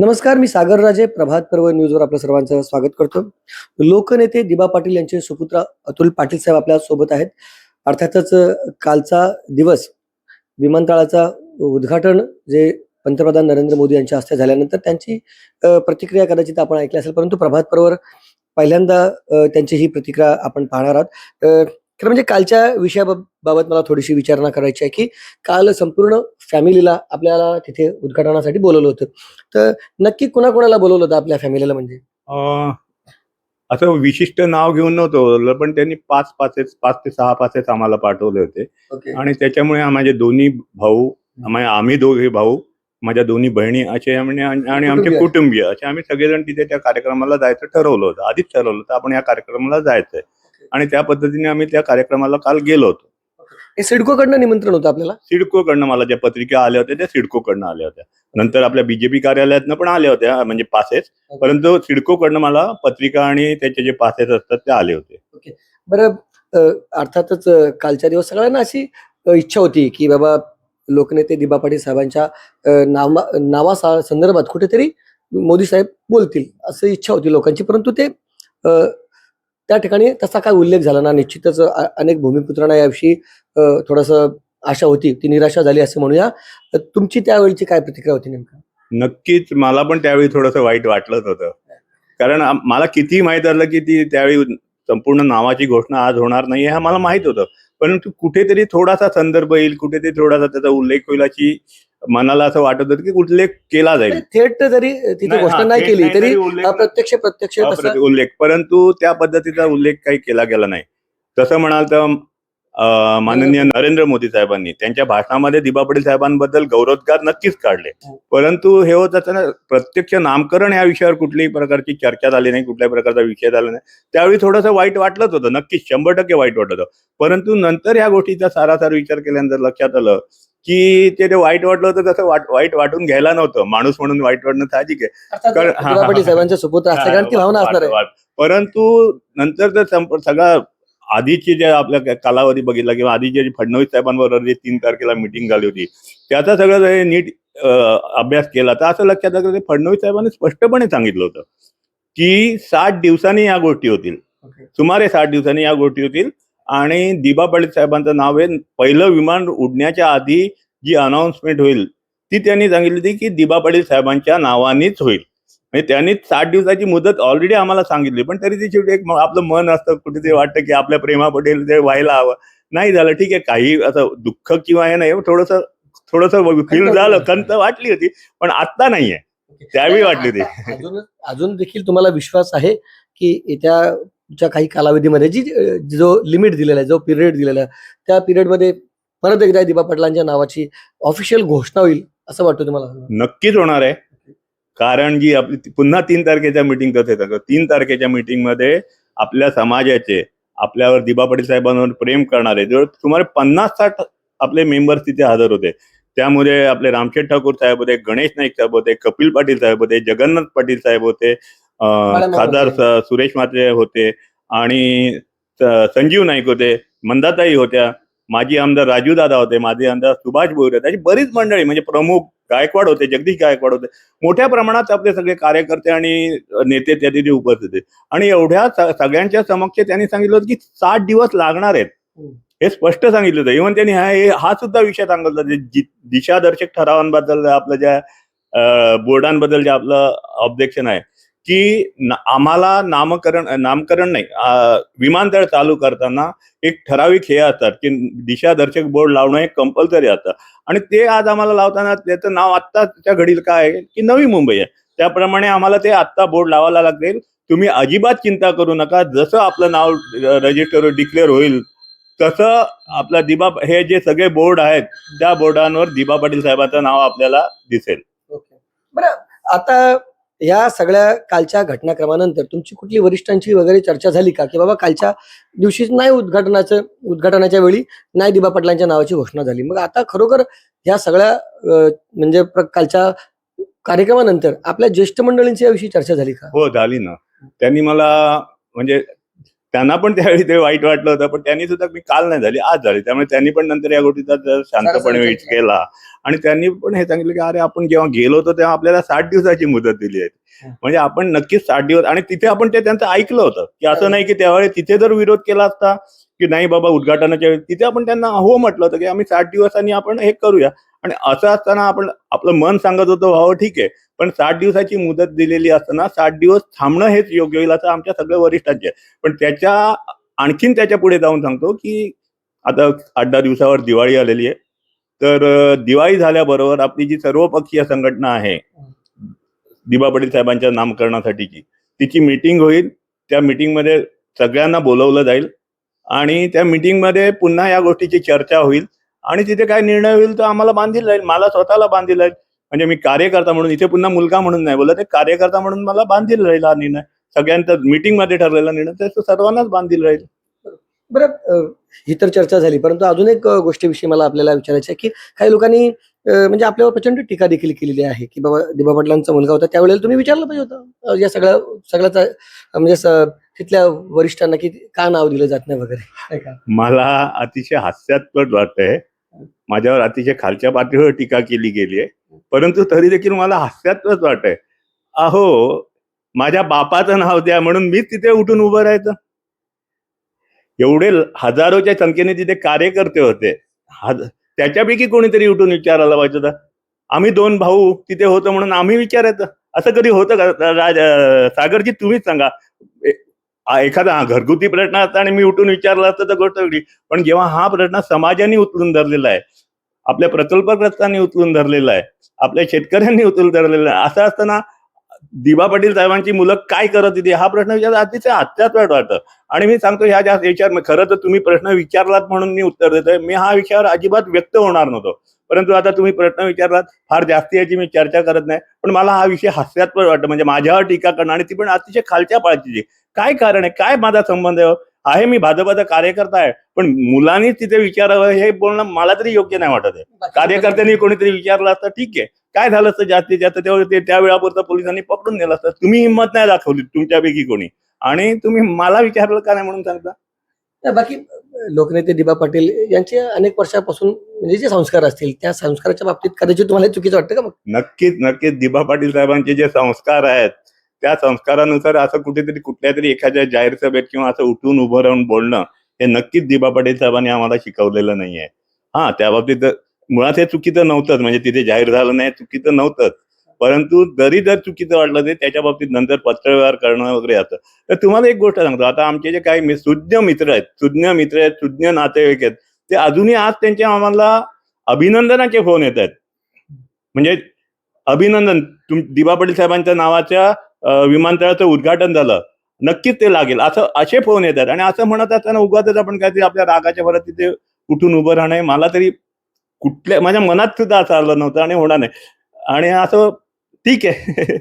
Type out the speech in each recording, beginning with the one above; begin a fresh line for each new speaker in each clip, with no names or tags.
नमस्कार मी सागर राजे प्रभात पर्व न्यूजवर आपलं सर्वांचं स्वागत करतो. लोकनेते दिबा पाटील यांचे सुपुत्र अतुल पाटील साहेब आपल्यासोबत आहेत. अर्थातच कालचा दिवस विमानतळाचा उद्घाटन जे पंतप्रधान नरेंद्र मोदी यांच्या हस्ते झाल्यानंतर त्यांची प्रतिक्रिया कदाचित आपण ऐकली असेल परंतु प्रभात पर्वर पहिल्यांदा त्यांची ही प्रतिक्रिया आपण पाहणार आहोत. खरं म्हणजे कालच्या विषयाबाबत मला थोडीशी विचारणा करायची आहे की काल संपूर्ण फॅमिलीला आपल्याला तिथे उद्घाटनासाठी बोलवलं होतं. तर नक्की कुणाकुणाला बोलवलं होतं आपल्या फॅमिलीला म्हणजे?
असं विशिष्ट नाव घेऊन नव्हतं बोलवलं पण त्यांनी पाच पाचेच पाच ते सहा पाचेच आम्हाला पाठवले होते. आणि त्याच्यामुळे माझे दोन्ही भाऊ आम्हा- दोघे भाऊ माझ्या दोन्ही बहिणी असे आणि आमचे
कुटुंबीय.
कुटुंबीय असे आम्ही सगळेजण तिथे त्या कार्यक्रमाला जायचं ठरवलं होतं. आधीच ठरवलं होतं आपण या कार्यक्रमाला जायचंय. आणि त्या पद्धतीने आम्ही त्या कार्यक्रमाला काल गेलो होतो.
हे सिडकोकडनं निमंत्रण होतं आपल्याला?
सिडकोकडनं मला ज्या पत्रिका आल्या होत्या त्या सिडकोकडनं आल्या होत्या. नंतर आपल्या बीजेपी कार्यालयातनं पण आल्या होत्या म्हणजे पासेस. परंतु सिडकोकडनं मला पत्रिका आणि त्याचे जे पासेस असतात ते आले होते.
बरं अर्थातच कालच्या दिवस सगळ्यांना अशी इच्छा होती की बाबा लोकनेते दिबा पाटील साहेबांच्या नावा नावा संदर्भात कुठेतरी मोदी साहेब बोलतील असं इच्छा होती लोकांची. परंतु ते त्या ठिकाणी तसा काय उल्लेख झाला ना निश्चितच अनेक भूमिपुत्रांना याविषयी थोडंसं आशा होती ती निराशा झाली असं म्हणूया. तुमची त्यावेळीची काय प्रतिक्रिया होती नेमका?
नक्कीच मला पण त्यावेळी थोडंसं वाईट वाटलंच होतं. कारण मला किती माहीत आलं की ती त्यावेळी संपूर्ण नावाची घोषणा आज होणार नाही हे मला माहीत होतं. परंतु कुठेतरी थोडासा संदर्भ येईल कुठेतरी थोडासा त्याचा उल्लेख होईल अशी मनाला असं वाटत होतं की उल्लेख केला जाईल.
थेट जरी तिथे
हा,
नाही केली तरी प्रत्यक्ष
अप्रति- उल्लेख. परंतु त्या पद्धतीचा उल्लेख काही केला गेला नाही. तसं म्हणाल तर माननीय नरेंद्र मोदी साहेबांनी त्यांच्या भाषणामध्ये दिबा पाटील साहेबांबद्दल गौरवोद्गार नक्कीच काढले.
हो.
परंतु हे होत असताना प्रत्यक्ष नामकरण या विषयावर कुठल्याही प्रकारची चर्चा झाली नाही कुठल्याही प्रकारचा विषय झाला नाही. त्यावेळी थोडंसं वाईट वाटलंच होतं नक्कीच शंभर टक्के वाईट वाटत होतं. परंतु नंतर या गोष्टीचा सारासार विचार केल्यानंतर लक्षात आलं की ते जे वाईट वाटलं होतं तसं वाट- वाईट वाटून घ्यायला नव्हतं. माणूस म्हणून वाईट वाटणं साहजिक आहे. कारण-.
साहेबांच्या सुपुत्र असणार.
परंतु नंतर जर सगळा आधीची जे आपल्या कालावधी बघितला किंवा आधीचे जे फडणवीस साहेबांबरोबर जी तीन तारखेला मिटिंग झाली होती त्याचा सगळं हे नीट अभ्यास केला तर असं लक्षात आलं की फडणवीस साहेबांनी स्पष्टपणे सांगितलं होतं की साठ दिवसांनी या गोष्टी होतील. सुमारे साठ दिवसांनी या गोष्टी होतील आणि दिबा पाटील साहेबांचं नाव आहे पहिलं विमान उडण्याच्या आधी जी अनाऊन्समेंट होईल ती त्यांनी सांगितली होती की दिबा पाटील साहेबांच्या नावानेच होईल. म्हणजे त्यांनी साठ दिवसाची मुदत ऑलरेडी आम्हाला सांगितली पण तरी ती शेवटी एक आपलं मन असतं कुठेतरी वाटतं की आपल्या प्रेमा पटेल ते व्हायला हवं. नाही झालं ठीक आहे काही असं दुःख किंवा हे नाही थोडंस थोडंसं फील झालं. खंत वाटली होती पण आता नाहीये त्यावेळी वाटली होती.
अजून अजून देखील तुम्हाला विश्वास आहे की येत्या च्या काही कालावधीमध्ये जी जो लिमिट दिलेला आहे जो पिरियड दिलेला आहे त्या पिरियडमध्ये परत एकदा दिबा पाटलांच्या नावाची ऑफिशियल घोषणा होईल असं वाटतं तुम्हाला?
नक्कीच होणार आहे. कारण जी आपली पुन्हा तीन तारखेच्या मिटिंग तसे येतात. तीन तारखेच्या मीटिंगमध्ये आपल्या समाजाचे आपल्यावर दिबा पाटील साहेबांवर प्रेम करणारे जवळ सुमारे पन्नास साठ आपले मेंबर्स तिथे हजर होते. त्यामध्ये आपले रामशेठ ठाकूर साहेब होते गणेश नाईक साहेब होते कपिल पाटील साहेब होते जगन्नाथ पाटील साहेब होते खासदार सुरेश मात्रे होते आणि संजीव नाईक होते मंदाताई होत्या माजी आमदार राजू दादा होते माजी आमदार सुभाष भोईर होते अशी बरीच मंडळी म्हणजे प्रमुख गायकवाड होते जगदीश गायकवाड होते. मोठ्या प्रमाणात आपले सगळे कार्यकर्ते आणि नेते त्या तिथे उपस्थित होते. आणि एवढ्या सगळ्यांच्या समक्ष त्यांनी सांगितलं होतं की साठ दिवस लागणार आहेत.
हम्म.
हे स्पष्ट सांगितलं होतं. इव्हन त्यांनी हा हे- हा सुद्धा विषय सांगितला दिशादर्शक ठरावांबद्दल आपलं ज्या बोर्डांबद्दल जे आपलं ऑब्जेक्शन आहे की आम्हाला नामकरण नामकरण नाही विमानतळ चालू करताना एक ठराविक हे असतात की दिशादर्शक बोर्ड लावणं हे कंपल्सरी असतं. आणि ते आज आम्हाला लावताना त्याचं नाव आत्ताच्या घडील काय आहे की नवी मुंबई आहे. त्याप्रमाणे आम्हाला ते आत्ता बोर्ड लावायला लागेल तुम्ही अजिबात चिंता करू नका. जसं आपलं नाव रजिस्टर डिक्लेअर होईल तसं आपला दिबा हे जे सगळे बोर्ड आहेत त्या बोर्डांवर दिबा पाटील साहेबांचं नाव आपल्याला दिसेल.
ओके. बरं आता या सगळ्या कालच्या घटनाक्रमानंतर तुमची कुठली वरिष्ठांची वगैरे चर्चा झाली का? की बाबा कालच्या दिवशी नाही उद्घाटनाचं उद्घाटनाच्या वेळी नाही दिबा पाटलांच्या नावाची घोषणा झाली. मग आता खरोखर या सगळ्या म्हणजे कालच्या कार्यक्रमानंतर आपल्या ज्येष्ठ मंडळींची याविषयी चर्चा झाली का?
हो झाली ना. त्यांनी मला म्हणजे त्यांना पण त्यावेळी ते वाईट वाटलं होतं पण त्यांनी सुद्धा मी काल नाही झाली आज झाली. त्यामुळे त्यांनी पण नंतर या गोष्टीचा जर शांतपणे केला. आणि त्यांनी पण हे सांगितलं की अरे आपण जेव्हा गेलो होतो तेव्हा आपल्याला साठ दिवसाची मुदत दिली आहे. म्हणजे आपण नक्कीच साठ दिवस आणि तिथे आपण ते त्यांचं ऐकलं होतं की असं. नाही की त्यावेळी तिथे जर विरोध केला असता की नाही बाबा उद्घाटनाच्या वेळी तिथे आपण त्यांना हो म्हटलं होतं की आम्ही साठ दिवसांनी आपण हे करूया आणि असं असताना आपण आपलं मन सांगत होतं हो ठीक आहे पण साठ दिवसाची मुदत दिलेली असताना साठ दिवस थांबणं हेच योग्य होईल असं आमच्या सगळ्या वरिष्ठांचे. पण त्याच्या आणखीन त्याच्या पुढे जाऊन सांगतो की आता आठ दहा दिवसावर दिवाळी आलेली आहे तर दिवाळी झाल्याबरोबर आपली जी सर्वपक्षीय संघटना आहे दिबा पटेल साहेबांच्या नामकरणासाठीची तिची मीटिंग होईल. त्या मीटिंगमध्ये सगळ्यांना बोलवलं जाईल आणि त्या मीटिंगमध्ये पुन्हा या गोष्टीची चर्चा होईल आणि तिथे काय निर्णय होईल तो आम्हाला बांधील राहील मला स्वतःला बांधील राहील म्हणजे मी कार्यकर्ता म्हणून इथे पुन्हा मुलगा म्हणून नाही बोलत कार्यकर्ता म्हणून मला बांधील राहील हा निर्णय. सगळ्यांचा मीटिंगमध्ये ठरलेला निर्णय तो सर्वांनाच बांधील राहील
बरं ही तर चर्चा झाली. परंतु अजून एक गोष्टीविषयी मला आपल्याला विचारायचं आहे की काही लोकांनी म्हणजे आपल्यावर प्रचंड टीका देखील केलेली आहे की बाबा दिबा पाटलांचा मुलगा होता. त्यावेळेला तुम्ही विचारलं पाहिजे होतं. या सगळ्या सगळ्याचा म्हणजे तिथल्या वरिष्ठांना की का नाव दिलं जात नाही वगैरे.
मला अतिशय हास्यास्पद वाटतंय. माझ्यावर अतिशय खालच्या पातळीवर टीका केली गेली आहे. परंतु तरी देखील मला हास्यास्पद वाटतंय. अहो माझ्या बापाचं नाव द्या म्हणून मीच तिथे उठून उभं राहायचं. एवढे हजारोच्या संख्येने तिथे कार्यकर्ते होते. त्याच्यापैकी कोणीतरी उठून विचारायला पाहिजे होता. आम्ही दोन भाऊ तिथे होतो म्हणून आम्ही विचारायचं. असं कधी होतं का? राज सागरजी तुम्हीच सांगा. एखादा घरगुती प्रश्न असता आणि मी उठून विचारला असतं तर गोष्ट वेगळी. पण जेव्हा हा प्रश्न समाजाने उचलून धरलेला आहे आपल्या प्रकल्पग्रस्तांनी उचलून धरलेला आहे आपल्या शेतकऱ्यांनी उचलून धरलेला आहे असं असताना दिबा पाटील साहेबांची मुलं काय करत होती? हा प्रश्न विचार अतिशय अत्याचार वाटतं. आणि मी सांगतो ह्या ज्या याच्यावर खरं तर तुम्ही प्रश्न विचारलात म्हणून मी उत्तर देतोय. मी हा विषयावर अजिबात व्यक्त होणार नव्हतो. परंतु आता तुम्ही प्रश्न विचारलात फार जास्ती याची मी चर्चा करत नाही. पण मला हा विषय हास्यास्पद वाटतं. म्हणजे माझ्यावर टीका करणं आणि ती पण अतिशय खालच्या पाळतीची काय कारण आहे? काय माझा संबंध आहे? आहे मी भाजपाचा कार्यकर्ता आहे. पण मुलांनीच तिथे विचारावं हे बोलणं मला तरी योग्य नाही वाटत आहे. कार्यकर्त्यांनी कोणीतरी विचारलं असतं ठीक आहे. काय झालं असतं जास्तीत जास्त? तेवढं ते त्या वेळापुरतं पोलिसांनी पकडून नेलं असतं. तुम्ही हिंमत नाही दाखवली तुमच्यापैकी कोणी. आणि तुम्ही मला विचारलं का नाही म्हणून सांगता?
बाकी लोकनेते दिबा पाटील यांचे अनेक वर्षापासून म्हणजे जे संस्कार असतील त्या संस्काराच्या बाबतीत कदाचित तुम्हाला चुकीचं वाटतं का मग?
नक्कीच नक्कीच. दिबा पाटील साहेबांचे जे संस्कार आहेत त्या संस्कारानुसार असं कुठेतरी कुठल्या तरी एखाद्या जाहीर सभेत किंवा असं उठून उभं राहून बोलणं हे नक्कीच दिबा पाटील साहेबांनी आम्हाला शिकवलेलं नाहीये. हा त्या बाबतीत मुळात हे चुकीचं नव्हतंच म्हणजे तिथे जाहीर झालं नाही चुकीचं नव्हतंच परंतु जरी जर चुकीचं वाटलं ते त्याच्या बाबतीत नंतर पत्रव्यवहार करणं वगैरे असं तर तुम्हाला एक गोष्ट सांगतो आता आमचे जे काही सुज्ञ मित्र आहेत सुज्ञ मित्र आहेत सुज्ञ नातेवाईक आहेत ते अजूनही आज त्यांच्या आम्हाला अभिनंदनाचे फोन येत आहेत. म्हणजे अभिनंदन तुम दिबा पाटील साहेबांच्या नावाच्या विमानतळाचं उद्घाटन झालं. नक्कीच ते लागेल. असं असे फोन येतात आणि असं म्हणत असताना उगाच आपण काहीतरी आपल्या रागाच्या भरात तिथे उठून उभं राहणं मला तरी कुठल्या माझ्या मनात सुद्धा असं आलं नव्हतं आणि होणार नाही. आणि असं ठीक आहे.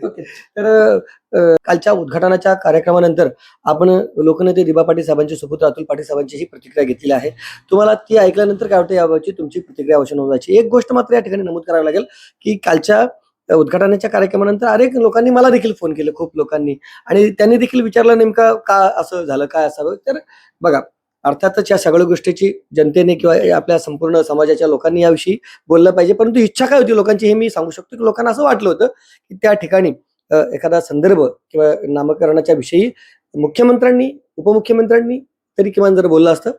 तर कालच्या उद्घाटनाच्या कार्यक्रमानंतर आपण लोकनेते दिबा पाटील साहेबांचे सुपुत्र अतुल पाटील साहेबांची ही प्रतिक्रिया घेतलेली आहे. तुम्हाला ती ऐकल्यानंतर काय वाटतं याबाबतची तुमची प्रतिक्रिया अवश्य नोंदवायची एक गोष्ट मात्र या ठिकाणी नमूद करावी लागेल की कालच्या उद्घाटनाच्या कार्यक्रमानंतर अनेक लोकांनी मला देखील फोन केले खूप लोकांनी. आणि त्यांनी देखील विचारलं नेमका का असं झालं काय असावं. तर बघा अर्थातच या सगळ्या गोष्टीची जनतेने किंवा आपल्या संपूर्ण समाजाच्या लोकांनी याविषयी बोललं पाहिजे. परंतु इच्छा काय होती लोकांची हे मी सांगू शकतो की लोकांना असं वाटलं होतं की त्या ठिकाणी एखादा संदर्भ किंवा नामकरणाच्या विषयी मुख्यमंत्र्यांनी उपमुख्यमंत्र्यांनी तरी किमान जर बोललं असतं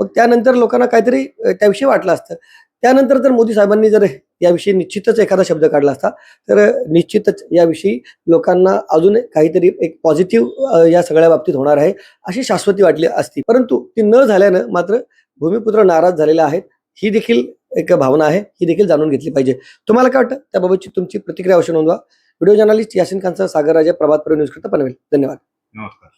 मग त्यानंतर लोकांना काहीतरी त्याविषयी वाटलं असतं. त्यानंतर जर मोदी साहेबांनी जर याविषयी निश्चितच एखादा शब्द काढला असता. तर निश्चितच याविषयी लोकांना अजून काहीतरी एक पॉझिटिव्ह या सगळ्या बाबतीत होणार आहे अशी शाश्वती वाटली असती. परंतु ती न झाल्यानं मात्र भूमिपुत्र नाराज झालेले आहेत ही देखील एक भावना आहे ही देखील जाणून घेतली पाहिजे. तुम्हाला काय वाटतं? त्याबाबतची तुमची प्रतिक्रिया अवश्य नोंदवा. व्हिडिओ जर्नलिस्ट यासिन खानचा सागर राजा प्रभात पर्व न्यूज करता पनवेल. धन्यवाद.
नमस्कार.